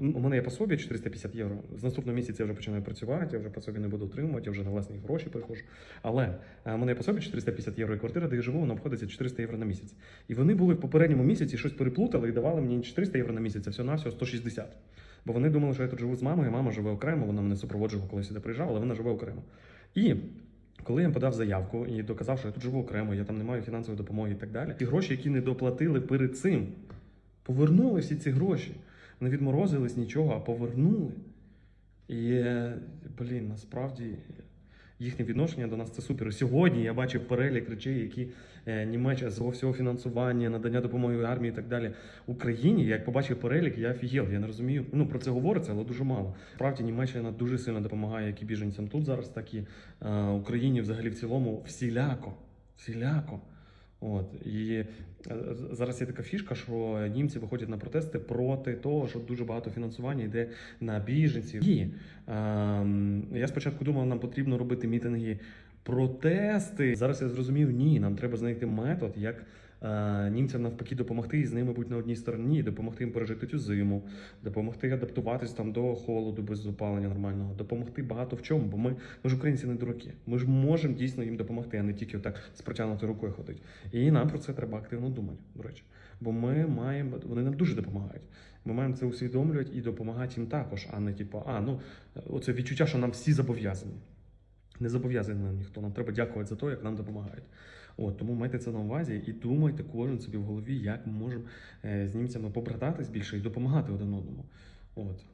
у мене є пособі 450 євро. З наступного місяця я вже починаю працювати, я вже пособі не буду отримувати, я вже на власні гроші перехожу. Але е, у мене є пособі 450 євро, і квартира, де я живу, вона обходиться 400 євро на місяць. І вони були в попередньому місяці щось переплутали і давали мені 400 євро на місяць, а всього навсього 160. Бо вони думали, що я тут живу з мамою, мама живе окремо, вона мене супроводжувала, коли сюди приїжджав, але вона живе окремо. І коли я подав заявку і доказав, що я тут живу окремо, я там не маю фінансової допомоги і так далі. Ті гроші, які не доплатили перед цим, повернули всі ці гроші. Не відморозились нічого, а повернули. І, е, блін, насправді їхнє відношення до нас це супер. Сьогодні я бачив перелік речей, які е, Німеччина з всього фінансування, надання допомоги армії і так далі Україні. Як побачив перелік, я офігел. Я не розумію. Ну про це говориться, але дуже мало. Справді Німеччина дуже сильно допомагає як і біженцям тут зараз, так і е, Україні взагалі в цілому всіляко. Всіляко. От і е, зараз є така фішка, що німці виходять на протести проти того, що дуже багато фінансування йде на біженців. І ем, я спочатку думав, нам потрібно робити мітинги, протести. Зараз я зрозумів, ні, нам треба знайти метод, як е, німцям навпаки допомогти і з ними бути на одній стороні, допомогти їм пережити цю зиму, допомогти адаптуватись там до холоду без опалення нормального, допомогти багато в чому. Бо ми, ми ж українці не дураки. Ми ж можемо дійсно їм допомогти, а не тільки отак з протягнутою рукою ходити. І нам про це треба активно думати, до речі. Бо ми маємо, вони нам дуже допомагають. Ми маємо це усвідомлювати і допомагати їм також, а не типу, а ну оце відчуття, що нам всі зобов'язані. Не зобов'язаний нам ніхто. Нам треба дякувати за те, як нам допомагають. От тому майте це на увазі і думайте кожен собі в голові, як ми можемо е, з німцями побрататись більше і допомагати один одному. От